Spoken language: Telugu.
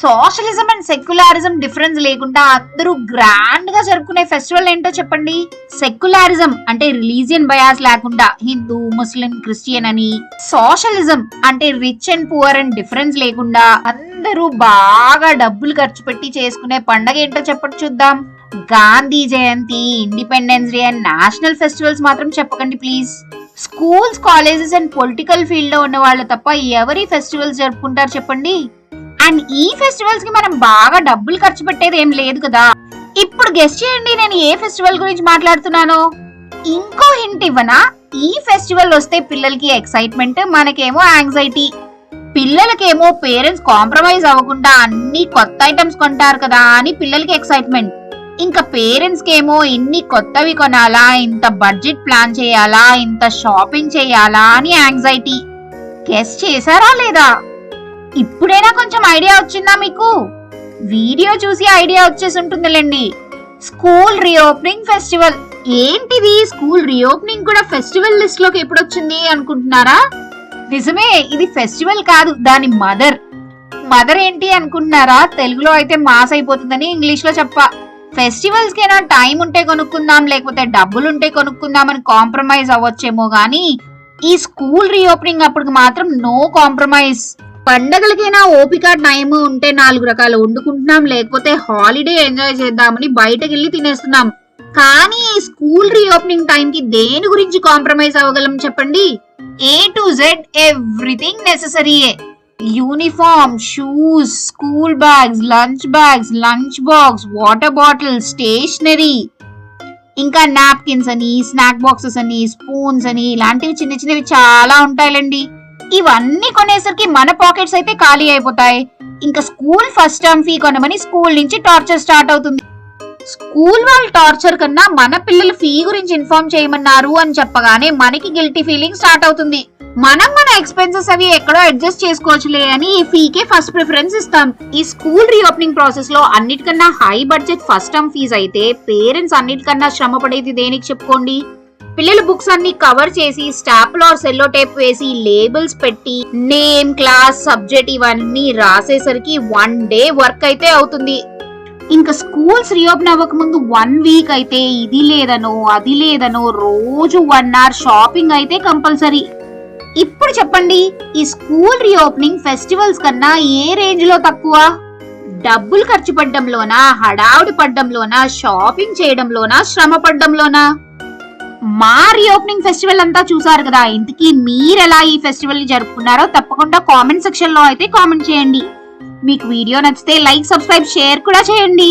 సోషలిజం అండ్ సెక్యులారిజం డిఫరెన్స్ లేకుండా అందరూ గ్రాండ్గా జరుపుకునే ఫెస్టివల్ ఏంటో చెప్పండి? సెక్యులారిజం అంటే రిలీజియన్ బయాస్ లేకుండా హిందూ ముస్లిం క్రిస్టియన్ అని. సోషలిజం అంటే rich and poor and difference లేకుండా అందరూ బాగా డబ్బులు ఖర్చు పెట్టి చేసుకునే పండగ ఏంటో చెప్పండి చూద్దాం. Gandhi Jayanti independence day and national festivals మాత్రం చెప్పకండి please. Schools colleges and political ఫీల్డ్లో ఉన్న వాళ్ళు తప్ప ఎవరి ఫెస్టివల్స్ జరుపుకుంటారు చెప్పండి? అండ్ ఈ ఫెస్టివల్స్కి మనం బాగా డబ్బులు ఖర్చు పెట్టేది ఏం లేదు కదా. ఇప్పుడు గెస్ట్ చేయండి నేను ఏ ఫెస్టివల్ గురించి మాట్లాడుతున్నానో. ఇంకో హింట్ ఇవ్వనా? ఈ ఫెస్టివల్ వస్తే పిల్లలకి ఎక్సైట్మెంట్ మనకేమో యాంగ్జైటీ పిల్లలకేమో పేరెంట్స్ కాంప్రమైజ్ అవ్వకుండా అన్ని కొత్త ఐటమ్స్ కొంటారు కదా అని పిల్లలకి ఎక్సైట్మెంట్ ఇంకా పేరెంట్స్ కేమో ఇన్ని కొత్తవి కొనాలా ఇంత బడ్జెట్ ప్లాన్ చేయాలా ఇంత షాపింగ్ చేయాలా అని యాంగ్జైటీ గెస్ట్ చేశారా లేదా? ఇప్పుడైనా కొంచెం ఐడియా వచ్చిందా మీకు? వీడియో చూసి ఐడియా వచ్చేసి ఉంటుందిలేండి స్కూల్ రీఓపెనింగ్ ఫెస్టివల్. ఏంటిది? స్కూల్ రీఓపెనింగ్ కూడా ఫెస్టివల్ లిస్ట్లోకి ఎప్పుడు వచ్చింది అనుకుంటున్నారా? నిజమే ఇది ఫెస్టివల్ కాదు దాని మదర్. మదర్ ఏంటి అనుకుంటున్నారా? తెలుగులో అయితే మాస్ అయిపోతుందని ఇంగ్లీష్లో చెప్పా. ఫెస్టివల్స్ కైనా టైం ఉంటే కొనుక్కుందాం లేకపోతే డబ్బులు ఉంటే కొనుక్కుందాం అని కాంప్రమైజ్ అవ్వచ్చేమో గానీ ఈ స్కూల్ రీఓపెనింగ్ అప్పటికి మాత్రం నో కాంప్రమైజ్. పండగలకైనా ఓపిక టైం ఉంటే నాలుగు రకాలు వండుకుంటున్నాం లేకపోతే హాలిడే ఎంజాయ్ చేద్దామని బయటకు వెళ్ళి తినేస్తున్నాం. కానీ ఈ స్కూల్ రీఓపెనింగ్ టైం కి దేని గురించి కాంప్రమైజ్ అవ్వగలం చెప్పండి? A to Z everything నెససరీయే uniform shoes school bags lunch bags lunch box water bottle stationery. ఇంకా నాప్కిన్స్ అని స్నాక్ బాక్సెస్ అని స్పూన్స్ అని ఇలాంటివి చిన్న చిన్నవి చాలా ఉంటాయిలండి. ఇవన్నీ కొనేసరికి మన పాకెట్స్ అయితే ఖాళీ అయిపోతాయి. ఇంకా స్కూల్ ఫస్ట్ టర్మ్ ఫీ కొనమని స్కూల్ నుంచి టార్చర్ స్టార్ట్ అవుతుంది. స్కూల్ వాళ్ళ టార్చర్ కన్నా మన పిల్లల ఫీ గురించి ఇన్ఫార్మ్ చేయమన్నారు అని చెప్పగానే మనకి గిల్టీ ఫీలింగ్ స్టార్ట్ అవుతుంది. మనం మన ఎక్స్పెన్సెస్ అవి ఎక్కడో అడ్జస్ట్ చేసుకోవచ్చులే అని ఈ ఫీకే ఫస్ట్ ప్రిఫరెన్స్ ఇస్తాం. ఈ స్కూల్ రీఓపెనింగ్ ప్రాసెస్లో అన్నిటికన్నా high budget first term fees అయితే పేరెంట్స్ అన్నిటికన్నా శ్రమ పడేది దేనికి చెప్పుకోండి? పిల్లల బుక్స్ అన్ని కవర్ చేసి స్టాప్లో ఆర్ సెల్లో టేప్ వేసి లేబుల్స్ పెట్టి నేమ్ క్లాస్ సబ్జెక్ట్ ఇవన్నీ రాసేసరికి వన్ డే వర్క్ అయితే అవుతుంది. ఇంకా స్కూల్స్ రీఓపెన్ అవ్వక ముందు వన్ వీక్ అయితే ఇది లేదనో అది లేదనో రోజు వన్ అవర్ షాపింగ్ అయితే కంపల్సరీ. ఇప్పుడు చెప్పండి ఈ స్కూల్ రీఓపెనింగ్ ఫెస్టివల్స్ కన్నా ఏ రేంజ్లో తక్కువ? డబ్బులు ఖర్చు పడ్డంలోనా హడావుడి పడ్డంలోనా షాపింగ్ చేయడంలోనా శ్రమ పడ్డంలోనా? మా రీఓపెనింగ్ ఫెస్టివల్ అంతా చూసారు కదా. ఇంతకీ మీరు ఎలా ఈ ఫెస్టివల్ని జరుపుకున్నారో తప్పకుండా కామెంట్ సెక్షన్లో అయితే కామెంట్ చేయండి. మీకు వీడియో నచ్చితే లైక్ సబ్స్క్రైబ్ షేర్ కూడా చేయండి.